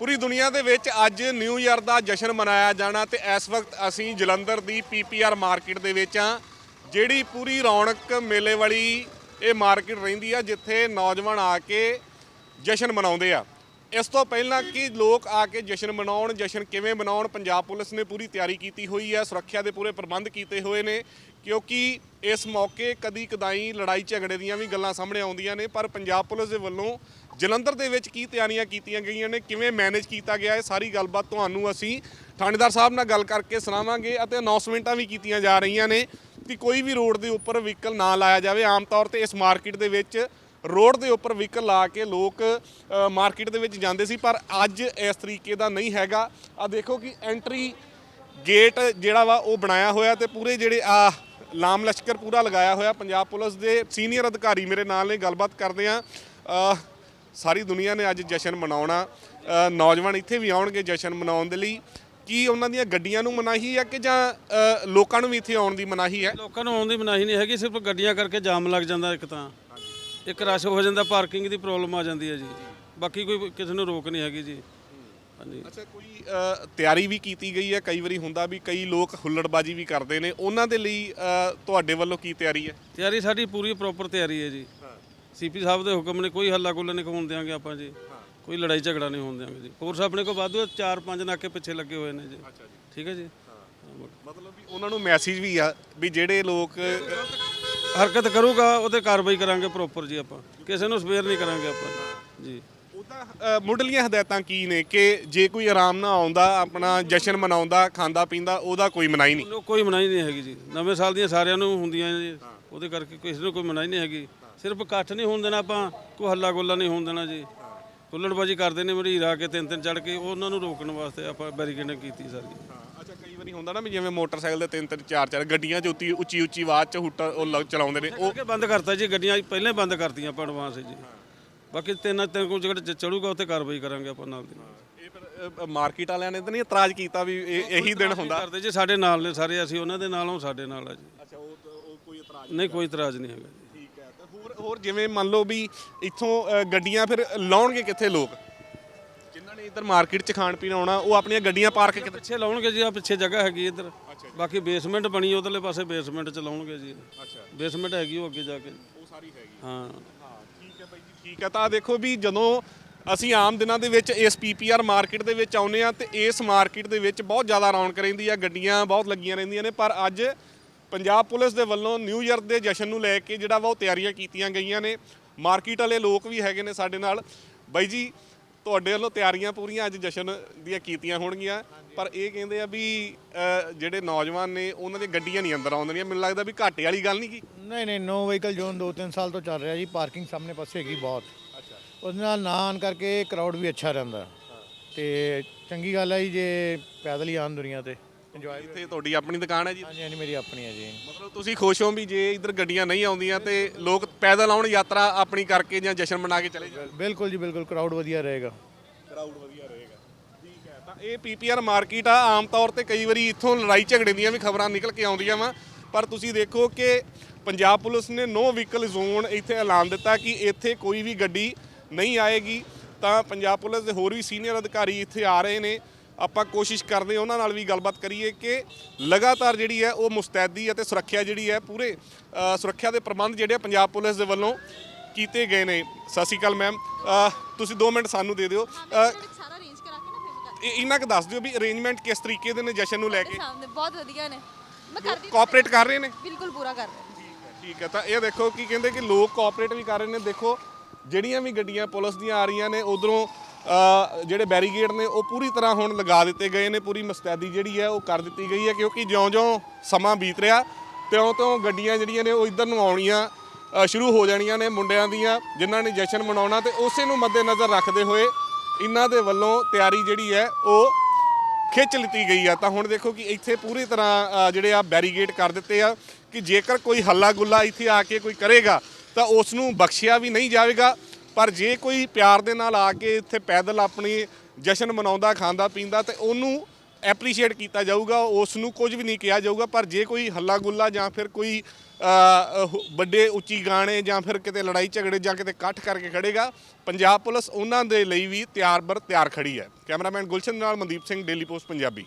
ਪੂਰੀ ਦੁਨੀਆ ਦੇ ਵਿੱਚ ਅੱਜ ਨਿਊ ਇਅਰ ਦਾ ਜਸ਼ਨ ਮਨਾਇਆ ਜਾਣਾ ਤੇ ਇਸ ਵਕਤ ਅਸੀਂ ਜਲੰਧਰ ਦੀ ਪੀਪੀਆਰ ਮਾਰਕੀਟ ਦੇ ਵਿੱਚ ਆ ਜਿਹੜੀ ਪੂਰੀ ਰੌਣਕ ਮੇਲੇ ਵਾਲੀ ਇਹ ਮਾਰਕੀਟ ਰਹਿੰਦੀ ਆ, ਜਿੱਥੇ ਨੌਜਵਾਨ ਆ ਕੇ ਜਸ਼ਨ ਮਨਾਉਂਦੇ ਆ। ਇਸ ਤੋਂ ਪਹਿਲਾਂ ਕਿ ਲੋਕ ਆ ਕੇ ਜਸ਼ਨ ਮਨਾਉਣ, ਜਸ਼ਨ ਕਿਵੇਂ ਮਨਾਉਣ, ਪੰਜਾਬ ਪੁਲਿਸ ਨੇ ਪੂਰੀ ਤਿਆਰੀ ਕੀਤੀ ਹੋਈ ਹੈ, ਸੁਰੱਖਿਆ ਦੇ ਪੂਰੇ ਪ੍ਰਬੰਧ ਕੀਤੇ ਹੋਏ ਨੇ, ਕਿਉਂਕਿ ਇਸ ਮੌਕੇ ਕਦੀ ਕਦਾਈ ਲੜਾਈ ਝਗੜੇ ਦੀਆਂ ਵੀ ਗੱਲਾਂ ਸਾਹਮਣੇ ਆਉਂਦੀਆਂ ਨੇ, ਪਰ ਪੰਜਾਬ ਪੁਲਿਸ ਦੇ ਵੱਲੋਂ ਜਲੰਧਰ ਦੇ ਵਿੱਚ ਕੀ ਤਿਆਰੀਆਂ ਕੀਤੀਆਂ ਗਈਆਂ ਨੇ, ਕਿਵੇਂ ਮੈਨੇਜ ਕੀਤਾ ਗਿਆ ਹੈ ਸਾਰੀ ਗੱਲਬਾਤ ਤੁਹਾਨੂੰ ਅਸੀਂ ਥਾਣੇਦਾਰ ਸਾਹਿਬ ਨਾਲ ਗੱਲ ਕਰਕੇ ਸੁਣਾਵਾਂਗੇ ਅਤੇ ਅਨਾਉਂਸਮੈਂਟਾਂ ਵੀ ਕੀਤੀਆਂ ਜਾ ਰਹੀਆਂ ਨੇ ਕਿ ਕੋਈ ਵੀ ਰੋਡ ਦੇ ਉੱਪਰ ਵਹੀਕਲ ਨਾ ਲਾਇਆ ਜਾਵੇ। ਆਮ ਤੌਰ ਤੇ ਇਸ ਮਾਰਕੀਟ ਦੇ ਵਿੱਚ ਰੋਡ ਦੇ ਉੱਪਰ ਵਹੀਕਲ ਲਾ ਕੇ ਲੋਕ ਮਾਰਕੀਟ ਦੇ ਵਿੱਚ ਜਾਂਦੇ ਸੀ, ਪਰ ਅੱਜ ਇਸ ਤਰੀਕੇ ਦਾ ਨਹੀਂ ਹੈਗਾ। ਆ ਦੇਖੋ ਕਿ ਐਂਟਰੀ ਗੇਟ ਜਿਹੜਾ ਵਾ, ਉਹ ਬਣਾਇਆ ਹੋਇਆ ਤੇ ਪੂਰੇ ਜਿਹੜੇ ਆ ਲਾਮ ਲਸ਼ਕਰ ਪੂਰਾ ਲਗਾਇਆ ਹੋਇਆ। ਪੰਜਾਬ ਪੁਲਿਸ ਦੇ ਸੀਨੀਅਰ ਅਧਿਕਾਰੀ ਮੇਰੇ ਨਾਲ ਨੇ, ਗੱਲਬਾਤ ਕਰਦੇ ਆ ਸਾਰੀ ਦੁਨੀਆ ਨੇ ਅੱਜ ਜਸ਼ਨ ਮਨਾਉਣਾ। ਨੌਜਵਾਨ ਇੱਥੇ ਵੀ ਆਉਣਗੇ ਜਸ਼ਨ ਮਨਾਉਣ ਦੇ ਲਈ। ਕੀ ਉਹਨਾਂ ਦੀਆਂ ਗੱਡੀਆਂ ਨੂੰ ਮਨਾਹੀ ਹੈ ਕਿ ਜਾਂ ਲੋਕਾਂ ਨੂੰ ਵੀ ਇੱਥੇ ਆਉਣ ਦੀ ਮਨਾਹੀ ਹੈ? ਲੋਕਾਂ ਨੂੰ ਆਉਣ ਦੀ ਮਨਾਹੀ ਨਹੀਂ ਹੈਗੀ, ਸਿਰਫ ਗੱਡੀਆਂ ਕਰਕੇ ਜਾਮ ਲੱਗ ਜਾਂਦਾ ਇੱਕ ਤਾਂ। ਇੱਕ ਰਸ਼ ਹੋ ਜਾਂਦਾ ਪਾਰਕਿੰਗ ਦੀ ਪ੍ਰੋਬਲਮ ਆ ਜਾਂਦੀ ਹੈ ਜੀ। ਬਾਕੀ ਕੋਈ ਕਿਸੇ ਨੂੰ ਰੋਕ ਨਹੀਂ ਹੈਗੀ ਜੀ। ਹਾਂਜੀ। ਅੱਛਾ ਕੋਈ ਅ, ਤਿਆਰੀ ਵੀ ਕੀਤੀ ਗਈ ਹੈ? ਕਈ ਵਾਰੀ ਹੁੰਦਾ ਵੀ ਕਈ ਲੋਕ ਹੁੱਲੜਬਾਜੀ ਵੀ ਕਰਦੇ ਨੇ। ਉਹਨਾਂ ਦੇ ਲਈ ਅ, ਤੁਹਾਡੇ ਵੱਲੋਂ ਕੀ ਤਿਆਰੀ ਹੈ? ਤਿਆਰੀ ਸਾਡੀ ਪੂਰੀ ਪ੍ਰੋਪਰ ਤਿਆਰੀ ਹੈ ਜੀ। ਸੀਪੀ ਸਾਹਿਬ ਦੇ ਹੁਕਮ ਨੇ ਕੋਈ ਹੱਲਾ ਗੁੱਲਾ ਨਹੀਂ ਹੋਣ ਦਿਆਂਗੇ ਆਪਾਂ ਜੀ। ਕੋਈ ਲੜਾਈ ਝਗੜਾ ਨਹੀਂ ਹੋਣ ਦਿਆਂਗੇ ਜੀ। ਫੋਰਸ ਆਪਣੇ ਕੋਲ ਵਾਧੂ ਹੈ, ਚਾਰ ਪੰਜ ਨਾਕੇ ਪਿੱਛੇ ਲੱਗੇ ਹੋਏ ਨੇ ਜੀ। ਠੀਕ ਹੈ ਜੀ? ਮਤਲਬ ਵੀ ਉਹਨਾਂ ਨੂੰ ਮੈਸੇਜ ਵੀ ਆ ਵੀ ਜਿਹੜੇ ਲੋਕ ਹਰਕਤ ਕਰੂਗਾ ਉਹਤੇ ਕਾਰਵਾਈ ਕਰਾਂਗੇ ਪ੍ਰੋਪਰ ਜੀ ਆਪਾਂ। ਕਿਸੇ ਨੂੰ ਸਪੇਅਰ ਨਹੀਂ ਕਰਾਂਗੇ ਆਪਾਂ। ਜੀ। ਉਹਦਾ ਮੁੱਢਲੀਆਂ ਹਦਾਇਤਾਂ ਕੀ ਨੇ ਕਿ ਜੇ ਕੋਈ ਆਰਾਮ ਨਾਲ ਆਉਂਦਾ ਆਪਣਾ ਜਸ਼ਨ ਮਨਾਉਂਦਾ ਖਾਂਦਾ ਪੀਂਦਾ ਉਹਦਾ ਕੋਈ ਮਨਾਈ ਨਹੀਂ? ਕੋਈ ਮਨਾਹੀ ਨਹੀਂ ਹੈਗੀ ਜੀ। ਨਵੇਂ ਸਾਲ ਦੀਆਂ ਸਾਰਿਆਂ ਨੂੰ ਹੁੰਦੀਆਂ ਜੀ। ਉਹਦੇ ਕਰਕੇ ਕਿਸੇ ਨੂੰ ਕੋਈ ਮਨਾਹੀ ਨਹੀਂ ਹੈਗੀ। ਸਿਰਫ ਇਕੱਠ ਨਹੀਂ ਹੋਣ ਦੇਣਾ ਆਪਾਂ ਕੋਈ ਹੱਲਾ ਗੋਲਾ ਨਹੀਂ ਹੋਣ ਦੇਣਾ ਜੀ। ਕੁੱਲੜਬਾਜੀ ਕਰਦੇ ਨੇ ਮਰੀਰ ਆ ਕੇ ਤਿੰਨ ਤਿੰਨ ਚੜ ਕੇ ਉਹਨਾਂ ਨੂੰ ਰੋਕਣ ਵਾਸਤੇ ਆਪਾਂ ਬੈਰੀਕੇਡਿੰਗ ਕੀਤੀ ਸਾਰੀ। ਅੱਛਾ ਕਈ ਵਾਰੀ ਹੁੰਦਾ ਨਾ ਵੀ ਜਿਵੇਂ ਮੋਟਰਸਾਈਕਲ ਦੇ ਤਿੰਨ ਤਿੰਨ ਚਾਰ ਚਾਰ ਗੱਡੀਆਂ 'ਚ ਉੱਤੀ ਉੱਚੀ ਉੱਚੀ ਆਵਾਜ਼ 'ਚ ਹੁੱਟ ਉਹ ਲ- ਚਲਾਉਂਦੇ ਨੇ। ਉਹ ਉਹ ਬੰਦ ਕਰਤਾ ਜੀ ਗੱਡੀਆਂ ਪਹਿਲਾਂ ਹੀ ਬੰਦ ਕਰਤੀਆਂ ਆਪਾਂ ਐਡਵਾਂਸ ਜੀ। ਬਾਕੀ ਤਿੰਨ ਤਿੰਨ ਕੋਲ ਜਿਹੜਾ ਚੜੂਗਾ ਉੱਤੇ ਕਾਰਵਾਈ ਕਰਾਂਗੇ ਆਪਾਂ ਨਾਲ ਦੀ ਨਾਲ। ਇਹ ਫਿਰ ਮਾਰਕੀਟ ਵਾਲਿਆਂ ਨੇ ਤਾਂ ਨਹੀਂ ਇਤਰਾਜ਼ ਕੀਤਾ ਵੀ ਇਹ ਇਹੀ ਦਿਨ ਹੁੰਦਾ? ਕਰਦੇ ਜੀ ਸਾਡੇ ਨਾਲ ਨੇ ਸਾਰੇ ਅਸੀਂ ਉਹਨਾਂ ਦੇ ਨਾਲ ਹਾਂ ਸਾਡੇ ਨਾਲ ਆ ਜੀ। ਅੱਛਾ ਉਹ ਉਹ ਕੋਈ ਇਤਰਾਜ਼ ਨਹੀਂ ਕੋਈ ਇਤਰਾਜ਼ ਨਹੀਂ ਹੈਗਾ ਜੀ। ਠੀਕ ਹੈ ਤੇ ਹੋਰ ਹੋਰ ਜਿਵੇਂ ਮੰਨ ਲਓ ਵੀ ਇੱਥੋਂ ਅ, ਗੱਡੀਆਂ ਫਿਰ ਲਾਉਣਗੇ ਕਿੱਥੇ ਲੋਕ? ਨੇ ਇੱਧਰ ਮਾਰਕੀਟ 'ਚ ਖਾਣ ਪੀਣ ਆਉਣਾ ਉਹ ਆਪਣੀਆਂ ਗੱਡੀਆਂ ਪਾਰਕ ਕਿਤੇ ਪਿੱਛੇ ਲਾਉਣਗੇ ਜੀ ਆ ਪਿੱਛੇ ਜਗ੍ਹਾ ਹੈਗੀ ਇੱਧਰ। ਬਾਕੀ ਬੇਸਮੈਂਟ ਬਣੀ ਉਧਰਲੇ ਪਾਸੇ ਬੇਸਮੈਂਟ ਚ ਲਾਉਣਗੇ ਜੀ। ਅੱਛਾ। ਬੇਸਮੈਂਟ ਹੈਗੀ ਉਹ ਅੱਗੇ ਜਾ ਕੇ। ਉਹ ਸਾਰੀ ਹੈਗੀ। ਹਾਂ। ਠੀਕ ਹੈ ਬਾਈ ਜੀ ਠੀਕ ਹੈ। ਤਾਂ ਦੇਖੋ ਵੀ ਜਦੋਂ ਅਸੀਂ ਆਮ ਦਿਨਾਂ ਦੇ ਵਿੱਚ ਇਸ ਪੀਪੀਆਰ ਮਾਰਕੀਟ ਦੇ ਵਿੱਚ ਆਉਨੇ ਆ ਤੇ ਇਸ ਮਾਰਕੀਟ ਦੇ ਵਿੱਚ ਬਹੁਤ ਜ਼ਿਆਦਾ ਰੌਣਕ ਰਹਿੰਦੀ ਆ ਗੱਡੀਆਂ ਬਹੁਤ ਲੱਗੀਆਂ ਰਹਿੰਦੀਆਂ ਨੇ ਪਰ ਅੱਜ ਪੰਜਾਬ ਪੁਲਿਸ ਦੇ ਵੱਲੋਂ ਨਿਊ ਇਅਰ ਦੇ ਜਸ਼ਨ ਨੂੰ ਲੈ ਕੇ ਜਿਹੜਾ ਵਾ ਉਹ ਤਿਆਰੀਆਂ ਕੀਤੀਆਂ ਗਈਆਂ ਨੇ। ਮਾਰਕੀਟ ਵਾਲੇ ਲੋਕ ਵੀ ਹੈਗੇ ਨੇ ਸਾਡੇ ਨਾਲ। ਬਾਈ ਜੀ ਤੁਹਾਡੇ ਵੱਲੋਂ ਤਿਆਰੀਆਂ ਪੂਰੀਆਂ ਅੱਜ ਜਸ਼ਨ ਦੀਆਂ ਕੀਤੀਆਂ ਹੋਣਗੀਆਂ ਪਰ ਇਹ ਕਹਿੰਦੇ ਆ ਵੀ ਅ, ਜਿਹੜੇ ਨੌਜਵਾਨ ਨੇ ਉਹਨਾਂ ਦੀਆਂ ਗੱਡੀਆਂ ਨਹੀਂ ਅੰਦਰ ਆਉਂਦੀਆਂ। ਮੈਨੂੰ ਲੱਗਦਾ ਵੀ ਘਾਟੇ ਵਾਲੀ ਗੱਲ ਨਹੀਂ ਕੀ? ਨਹੀਂ ਨਹੀਂ ਨੋ ਵਹੀਕਲ ਜ਼ੋਨ ਦੋ ਤਿੰਨ ਸਾਲ ਤੋਂ ਚੱਲ ਰਿਹਾ ਜੀ ਪਾਰਕਿੰਗ ਸਾਹਮਣੇ ਪਾਸੇ ਹੈਗੀ ਬਹੁਤ। ਅੱਛਾ। ਉਹਦੇ ਨਾਲ ਨਾ ਆਉਣ ਕਰਕੇ ਕਰਾਊਡ ਵੀ ਅੱਛਾ ਰਹਿੰਦਾ। ਤੇ ਚੰਗੀ ਗੱਲ ਹੈ ਜੀ ਜੇ ਪੈਦਲ ਹੀ ਆਉਣ ਦੁਨੀਆ ਤੇ। ਇੰਜੋਏ ਇੱਥੇ ਤੁਹਾਡੀ ਆਪਣੀ ਦੁਕਾਨ ਹੈ ਜੀ? ਹਾਂਜੀ ਹਾਂਜੀ ਮੇਰੀ ਆਪਣੀ ਹੈ ਜੀ। ਮਤਲਬ ਤੁਸੀਂ ਖੁਸ਼ ਹੋ ਵੀ ਜੇ ਇੱਧਰ ਗੱਡੀਆਂ ਨਹੀਂ ਆਉਂਦੀਆਂ ਤੇ ਲੋਕ ਪੈਦਲ ਆਉਣ ਯਾਤਰਾ ਆਪਣੀ ਕਰਕੇ ਜਾਂ ਜਸ਼ਨ ਮਨਾ ਕੇ ਚਲੇ ਜਾਣ? ਬਿਲਕੁਲ ਜੀ ਬਿਲਕੁਲ ਕਰਾਊਡ ਵਧੀਆ ਰਹੇਗਾ। ਕਰਾਊਡ ਵਧੀਆ ਰਹੇਗਾ। ਠੀਕ ਹੈ ਤਾਂ ਇਹ ਪੀਪੀਆਰ ਮਾਰਕੀਟ ਆ ਆਮ ਤੌਰ ਤੇ ਕਈ ਵਾਰੀ ਇੱਥੋਂ ਲੜਾਈ ਝਗੜੇ ਦੀਆਂ ਵੀ ਖਬਰਾਂ ਨਿਕਲ ਕੇ ਆਉਂਦੀਆਂ ਵਾ। ਪਰ ਤੁਸੀਂ ਦੇਖੋ ਕਿ ਪੰਜਾਬ ਪੁਲਿਸ ਨੇ ਨੋ ਵਹੀਕਲ ਜ਼ੋਨ ਇੱਥੇ ਐਲਾਨ ਦਿੱਤਾ ਕਿ ਇੱਥੇ ਕੋਈ ਵੀ ਗੱਡੀ ਨਹੀਂ ਆਏਗੀ। ਤਾਂ ਪੰਜਾਬ ਪੁਲਿਸ ਦੇ ਹੋਰ ਵੀ ਸੀਨੀਅਰ ਅਧਿਕਾਰੀ ਇੱਥੇ ਆ ਰਹੇ ਨੇ। ਆਪਾਂ ਕੋਸ਼ਿਸ਼ ਕਰਦੇ ਉਹਨਾਂ ਨਾਲ ਵੀ ਗੱਲਬਾਤ ਕਰੀਏ ਕਿ ਲਗਾਤਾਰ ਜਿਹੜੀ ਹੈ ਉਹ ਮੁਸਤੈਦੀ ਅਤੇ ਸੁਰੱਖਿਆ ਜਿਹੜੀ ਹੈ ਪੂਰੇ ਸੁਰੱਖਿਆ ਦੇ ਪ੍ਰਬੰਧ ਜਿਹੜੇ ਪੰਜਾਬ ਪੁਲਿਸ ਦੇ ਵੱਲੋਂ ਕੀਤੇ ਗਏ ਨੇ। ਸਤਿ ਸ਼੍ਰੀ ਅਕਾਲ ਮੈਮ। ਤੁਸੀਂ 2 ਮਿੰਟ ਸਾਨੂੰ ਦੇ ਦਿਓ। ਕਰਾ ਕੇ ਦੱਸ ਦਿਓ ਵੀ ਅਰੇਂਜਮੈਂਟ ਕਿਸ ਤਰੀਕੇ ਦੇ ਨੇ ਜਸ਼ਨ ਨੂੰ ਲੈ ਕੇ। ਸਾਹਮਣੇ ਬਹੁਤ ਵਧੀਆ ਨੇ। ਮੈਂ ਕਰਦੀ ਕੋਆਪਰੇਟ ਕਰ ਰਹੇ ਨੇ? ਬਿਲਕੁਲ ਪੂਰਾ ਕਰ ਰਹੀ ਠੀਕ ਹੈ ਤਾਂ ਇਹ ਦੇਖੋ ਕੀ ਕਹਿੰਦੇ ਕਿ ਲੋਕ ਕੋਆਪਰੇਟ ਵੀ ਕਰ ਰਹੇ ਨੇ। ਦੇਖੋ ਜਿਹੜੀਆਂ ਵੀ ਗੱਡੀਆਂ ਪੁਲਿਸ ਦੀਆਂ ਆ ਰਹੀਆਂ ਨੇ ਉਧਰੋਂ ਜਿਹੜੇ ਬੈਰੀਗੇਡ ਨੇ, ਉਹ ਪੂਰੀ ਤਰ੍ਹਾਂ ਹੁਣ ਲਗਾ ਦਿੱਤੇ ਗਏ ਨੇ, ਪੂਰੀ ਮਸਤੈਦੀ ਜਿਹੜੀ ਹੈ, ਉਹ ਕਰ ਦਿੱਤੀ ਗਈ ਹੈ, ਕਿਉਂਕਿ ਜਿਉਂ-ਜਿਉਂ ਸਮਾਂ ਬੀਤ ਰਿਹਾ, ਤਿਉਂ-ਤਿਉਂ ਗੱਡੀਆਂ ਜਿਹੜੀਆਂ ਨੇ, ਉਹ ਇੱਧਰ ਨੂੰ ਆਉਣੀਆਂ ਸ਼ੁਰੂ ਹੋ ਜਾਣੀਆਂ ਨੇ ਮੁੰਡਿਆਂ ਦੀਆਂ, ਜਿਨ੍ਹਾਂ ਨੇ ਜਸ਼ਨ ਮਨਾਉਣਾ ਤੇ ਉਸੇ ਨੂੰ ਮੱਦੇਨਜ਼ਰ ਰੱਖਦੇ ਹੋਏ ਇਹਨਾਂ ਦੇ ਵੱਲੋਂ ਤਿਆਰੀ ਜਿਹੜੀ ਹੈ, ਉਹ ਖਿੱਚ ਲਿੱਤੀ ਗਈ ਆ। ਤਾਂ ਹੁਣ ਦੇਖੋ ਕਿ ਇੱਥੇ ਪੂਰੀ ਤਰ੍ਹਾਂ ਜਿਹੜੇ ਆ ਬੈਰੀਗੇਡ ਕਰ ਦਿੱਤੇ ਆ, ਕਿ ਜੇਕਰ ਕੋਈ ਹੱਲਾ ਗੁੱਲਾ ਇੱਥੇ ਆ ਕੇ ਕੋਈ ਕਰੇਗਾ, ਤਾਂ ਉਸ ਨੂੰ ਬਖਸ਼ਿਆ ਵੀ ਨਹੀਂ ਜਾਵੇਗਾ ਪਰ ਜੇ ਕੋਈ ਪਿਆਰ ਦੇ ਨਾਲ ਆ ਕੇ ਇੱਥੇ ਪੈਦਲ ਆਪਣੀ ਜਸ਼ਨ ਮਨਾਉਂਦਾ, ਖਾਂਦਾ, ਪੀਂਦਾ ਤੇ ਉਹਨੂੰ ਐਪਰੀਸ਼ੀਏਟ ਕੀਤਾ ਜਾਊਗਾ ਉਸ ਨੂੰ ਕੁਝ ਵੀ ਨਹੀਂ ਕਿਹਾ ਜਾਊਗਾ, ਪਰ ਜੇ ਕੋਈ ਹੱਲਾ ਗੁੱਲਾ ਜਾਂ ਫਿਰ ਕੋਈ ਵੱਡੇ ਉੱਚੀ ਗਾਣੇ ਜਾਂ ਫਿਰ ਕਿਤੇ ਲੜਾਈ ਝਗੜੇ ਜਾਂ ਕਿਤੇ ਇਕੱਠ ਕਰਕੇ ਖੜੇਗਾ, ਪੰਜਾਬ ਪੁਲਿਸ ਉਹਨਾਂ ਦੇ ਲਈ ਵੀ ਤਿਆਰ ਬਰ ਤਿਆਰ ਖੜੀ ਹੈ। ਕੈਮਰਾਮੈਨ ਗੁਲਸ਼ਨ ਨਾਲ ਮਨਦੀਪ ਸਿੰਘ ਡੇਲੀ ਪੋਸਟ ਪੰਜਾਬੀ।